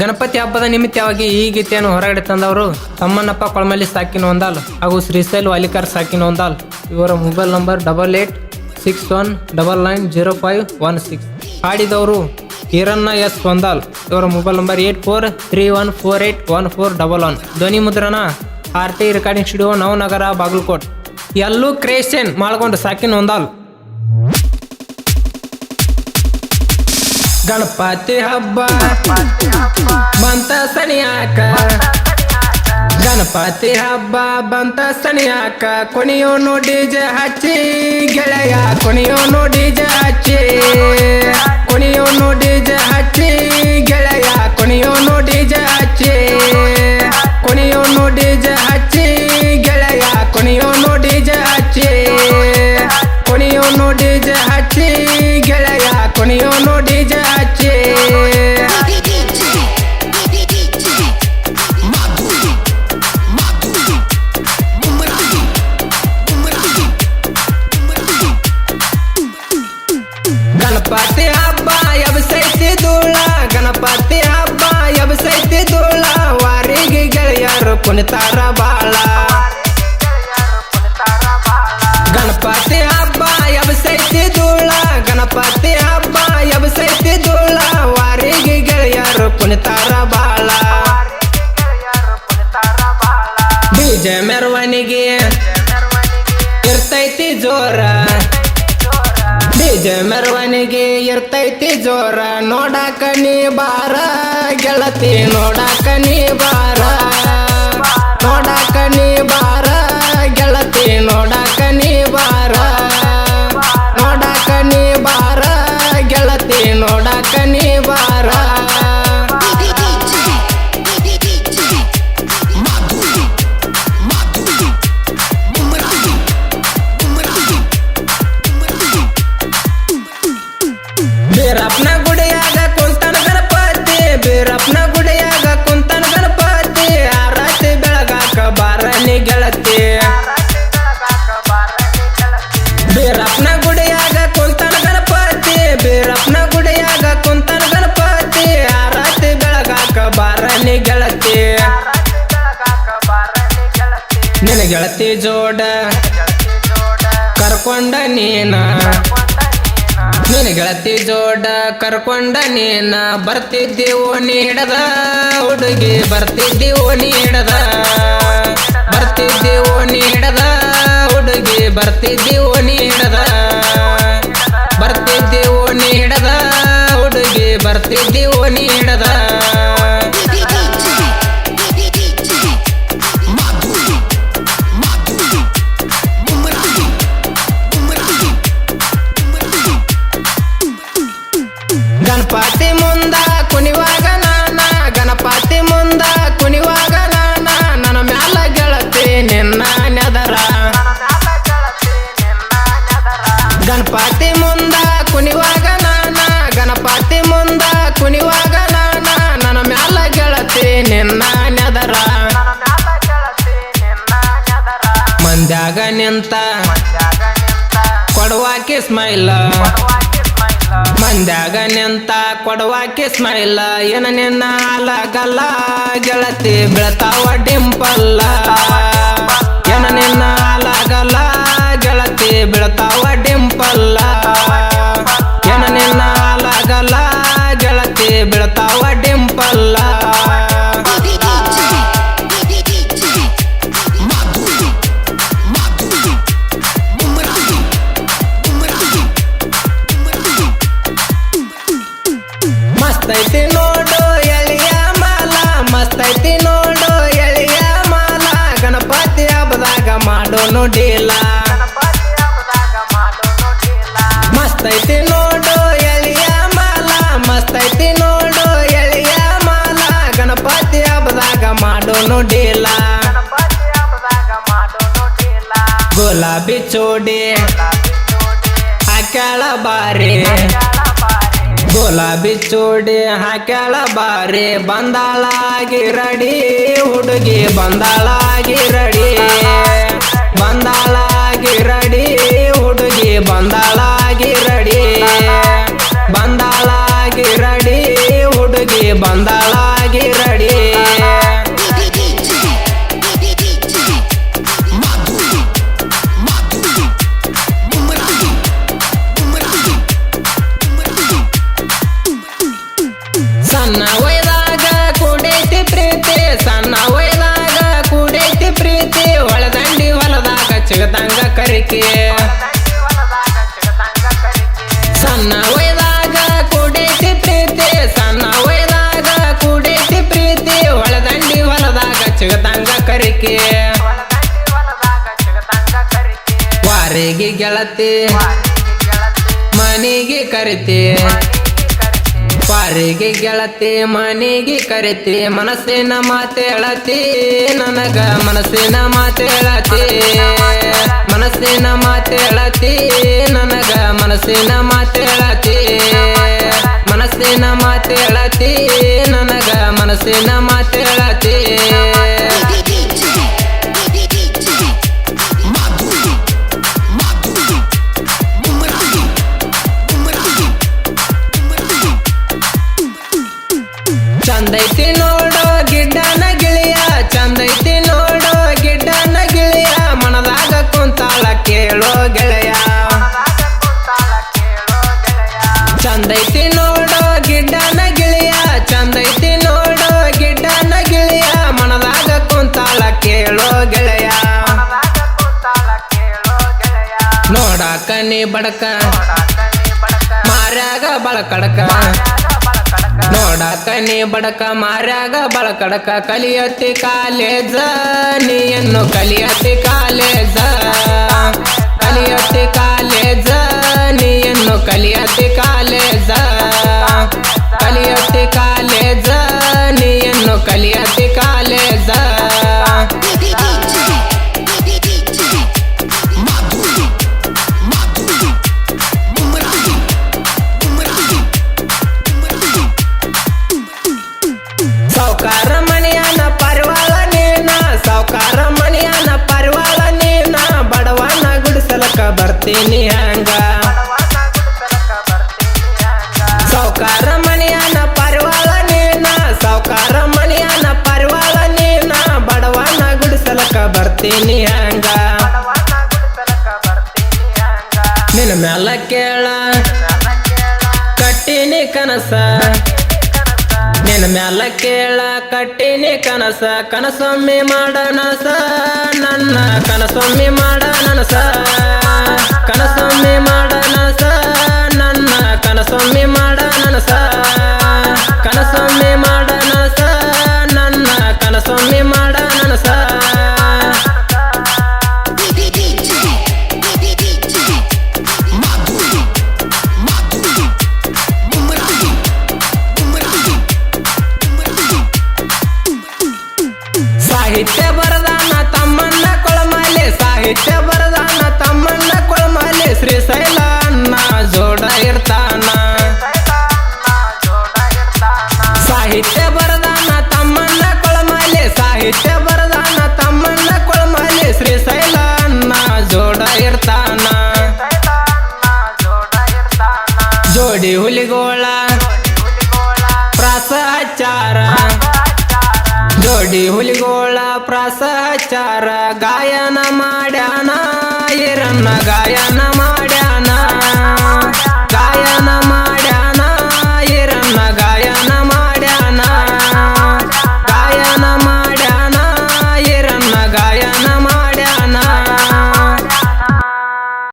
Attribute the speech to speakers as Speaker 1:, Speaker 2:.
Speaker 1: ಗಣಪತಿ ಹಬ್ಬದ ನಿಮಿತ್ತವಾಗಿ ಈ ಗೀತೆಯನ್ನು ಹೊರಗಡೆ ತಂದವರು ತಮ್ಮನಪ್ಪ ಕೊಳಮಲ್ಲಿ ಸಾಕಿನ ಹೊಂದಾಲ್ ಹಾಗೂ ಶ್ರೀಶೈಲ್ ವಾಲಿಕರ್ ಸಾಕಿನ ಹೊಂದಾಲ್ ಇವರ mobile number double eight six one double nine zero five one six. ಹಾಡಿದವರು Hiranna S Ondal. ಇವರ mobile number eight four three one four eight one four double one. ಧ್ವನಿ ಮುದ್ರಣ R T recording studio Navanagar Bagalkot. ಎಲ್ಲೂ ಕ್ರೇಷನ್ ಮಾಳ್ಕೊಂಡು ಸಾಕಿನ ಒಂದಾಲ್. ಗಣಪತಿ ಹಬ್ಬ. ಬಂತ ಸನಿಯಾಕ. ಗಣಪತಿ ಹಬ್ಬ ಬಂತ ಸನಿಯಾಕ. ಕುಣಿಯೋನು DJ ಹಚ್ಚಿ, ಗೆಳೆಯ ಕುಣಿಯೋನು ಡಿಜೆ ಹಚ್ಚಿ. ಕುಣಿಯೋನು ಡಿಜೆ ಹಚ್ಚಿ, ಗೆಳೆಯ ಕುಣಿಯೋನು ಡಿಜೆ ಹಚ್ಚಿ. ಕುಣಿಯೋನು ಡಿಜೆ ಗಣಪತಿ ಹಬ್ಬ ಎಬಸೈತಿ ಧೂಳ ವಾರಿಗೆ ಗೆಳೆಯರು ಕುಣಿತಾರ ಬಾಳ ಗಣಪತಿ ಹಬ್ಬ ಎಬಸೈತಿ ಇರ್ತೈತಿ ಜೋರ ನೋಡಾಕ ನೀ ಬಾರ ಗೆಳತಿ ನೋಡಾಕ ನೀ ಬಾರ ನೋಡಾಕ ನೀ ನಿನ ಗೆಳತಿ ಜೋಡ ಕರ್ಕೊಂಡ ನೀನ. ನಿನ ಗೆಳತಿ ಜೋಡ ಕರ್ಕೊಂಡ ನೀನ. ಬರ್ತಿದ್ದೀವೋ ನೀಡದ ಹುಡುಗಿ, ಬರ್ತಿದ್ದೀವೋ ನೀಡದ. ಬರ್ತಿದ್ದೀವೋ ನೀಡದ ಹುಡುಗಿ, ಬರ್ತಿದ್ದೀವೋ ನೀಡದ. ಬರ್ತಿದ್ದೀವೋ ನೀಡದ ಹುಡುಗಿ, ಬರ್ತಿದ್ದೀವೋ ಕೊಡುವಾಕಿ ಸ್ಮೈಲ. ಮಂದ್ಯಾಗ ನಿಂತ ಕೊಡುವಾಕಿ ಸ್ಮೈಲ. ಏನ ನಿನ್ನ ಅಲಗಲ್ಲ ಗೆಳತಿ ಬೆಳತಾವ ಡಿಂಪಲ್ಲ. ಏನ ನಿನ್ನ ಅಲಗಲ್ಲ ಗೆಳತಿ ಬೆಳತಾವ ಡಿಂಪಲ್ಲ. ನೋಡು ಎಳೆಯ ಮಾಲ. ಗಣಪತಿ ಹಬ್ಬದಾಗ ಮಾಡೋನು ಡೀಲ. ಮಸ್ತ್ ಐತಿ ನೋಡು ಎಳಿಯ ಮಾಲ. ಮಸ್ತ್ ಐತಿ ನೋಡು ಎಳೆಯ ಮಾಲ. ಗಣಪತಿ ಹಬ್ಬದಾಗ ಮಾಡೋನು ಡೀಲ. ಗುಲಾಬಿ ಚೋಡಿ. ಹಾಕ್ಯಾಳ ಬಾರಿ. ಗುಲಾಬಿ ಚೂಡಿ ಹಾಕ್ಯಾಳ ಬಾರಿ ಬಂದಾಳಾಗಿ ರಡಿ ಹುಡುಗಿ ಬಂದಾಳಾಗಿ ರಡಿ ಬಂದಾಳಾಗಿ ಸಣ್ಣ ವಯದಾಗ ಕೂಡೈತಿ ಪ್ರೀತಿ, ಸಣ್ಣ ವಯದಾಗ ಕೂಡೈತಿ ಪ್ರೀತಿ ಒಳದಂಡಿ ಹೊಲದಾಗ ಚಿಗದಂಗ ಕರಿಕೆ. ವಾರಿಗೆ ಗೆಳತಿ, ಮನೆಗೆ ಕರಿತಿ. ಪಾರಿಗೆ ಗೆಳತಿ, ಮನೆಗೆ ಕರಿತಿ, ಮನಸ್ಸಿನ ಮಾತೇಳತಿ ನನಗ ಮನಸ್ಸಿನ ಮಾತೇಳತಿ ಮನಸ್ಸಿನ ಮಾತೇಳತಿ ನನಗ ಮನಸ್ಸಿನ ಮಾತೇಳತಿ ಮನಸ್ಸಿನ ಮಾತೇಳತಿ ನನಗ ಮನಸ್ಸಿನ ಮಾತೇಳತಿ ಕೇಳೋ ಗೆಳೆಯ ನೋಡಾಕ ನೀ ಬಡಕ. ಮಾರ್ಯಾಗ ಬಳಕಡಕ ನೋಡಾಕ ನೀ ಬಡಕ, ಮಾರ್ಯಾಗ ಬಳಕಡಕ ಕಲಿಯತಿ ಕಾಲೇಜ ನೀಯನ್ನು ಕಲಿಯತಿ ಕಾಲೇಜ. ಸಾವುಕಾರ ಪರಿವಾಳ ಪರಿವಾಳ ಬರ್ತೀನಿ ನಿನ್ನ ಮ್ಯಾಲ ಕೇಳ, ಕಟ್ಟಿನಿ ಕನಸ. ನಿನ್ನ ಮ್ಯಾಲ ಕೇಳ, ಕಟ್ಟಿನಿ ಕನಸ. ಕನಸೊಮ್ಮೆ ನನಸ, ನನ್ನ ಕನಸೊಮ್ಮೆ ಮಾಡ ನನಸ. ಕನಸೊಮ್ಮೆ ನನ್ನ ಕನಸೊಮ್ಮೆ ಮಾಡ ನನಸ. ಕನಸೊಮ್ಮೆ ಮಾಡ ನನಸ. ನನ್ನ ಕನಸೊಮ್ಮೆ ಮಾಡ ನನಸ. ಸಾಹಿತ್ಯ ಬರದಾನ ತಮ್ಮನ್ನ ಕೊಳಮಾಲೆ ಸಾಹಿತ್ಯ ಜೋಡಿ ಹುಲಿಗೋಳ ಪ್ರಸಚಾರ ಗಾಯನ ಮಾಡ್ಯಾನ ಮಾಡ್ಯಾನ ಗಾಯನ